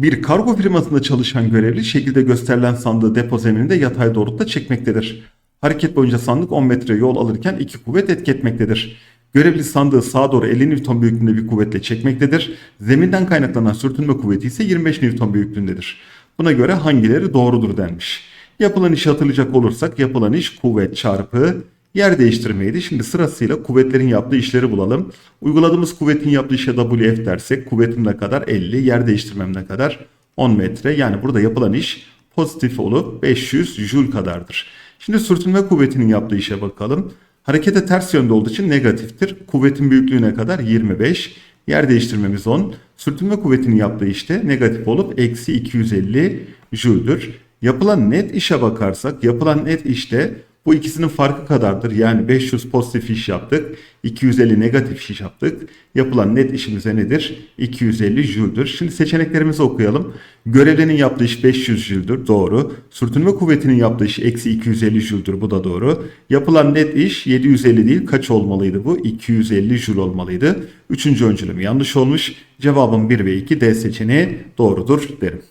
Bir kargo firmasında çalışan görevli şekilde gösterilen sandığı depo zemininde yatay doğrultuda çekmektedir. Hareket boyunca sandık 10 metre yol alırken iki kuvvet etki etmektedir. Görevli sandığı sağa doğru 50 Newton büyüklüğünde bir kuvvetle çekmektedir. Zeminden kaynaklanan sürtünme kuvveti ise 25 Newton büyüklüğündedir. Buna göre hangileri doğrudur denmiş. Yapılan işi hatırlayacak olursak yapılan iş kuvvet çarpı yer değiştirmeydi. Şimdi sırasıyla kuvvetlerin yaptığı işleri bulalım. Uyguladığımız kuvvetin yaptığı işe WF dersek kuvvetim ne kadar? 50. Yer değiştirmem ne kadar? 10 metre. Yani burada yapılan iş pozitif olup 500 joule kadardır. Şimdi sürtünme kuvvetinin yaptığı işe bakalım. Harekete ters yönde olduğu için negatiftir. Kuvvetin büyüklüğü ne kadar? 25. Yer değiştirmemiz 10. Sürtünme kuvvetinin yaptığı işte negatif olup eksi 250 joule'dur. Yapılan net işe bakarsak yapılan net işte bu ikisinin farkı kadardır. Yani 500 pozitif iş yaptık. 250 negatif iş yaptık. Yapılan net işimize nedir? 250 joule'dur. Şimdi seçeneklerimizi okuyalım. Görevlinin yaptığı iş 500 joule'dur. Doğru. Sürtünme kuvvetinin yaptığı iş eksi 250 joule'dur. Bu da doğru. Yapılan net iş 750 değil. Kaç olmalıydı bu? 250 joule olmalıydı. Üçüncü öncülüm yanlış olmuş. Cevabım 1 ve 2 D seçeneği doğrudur derim.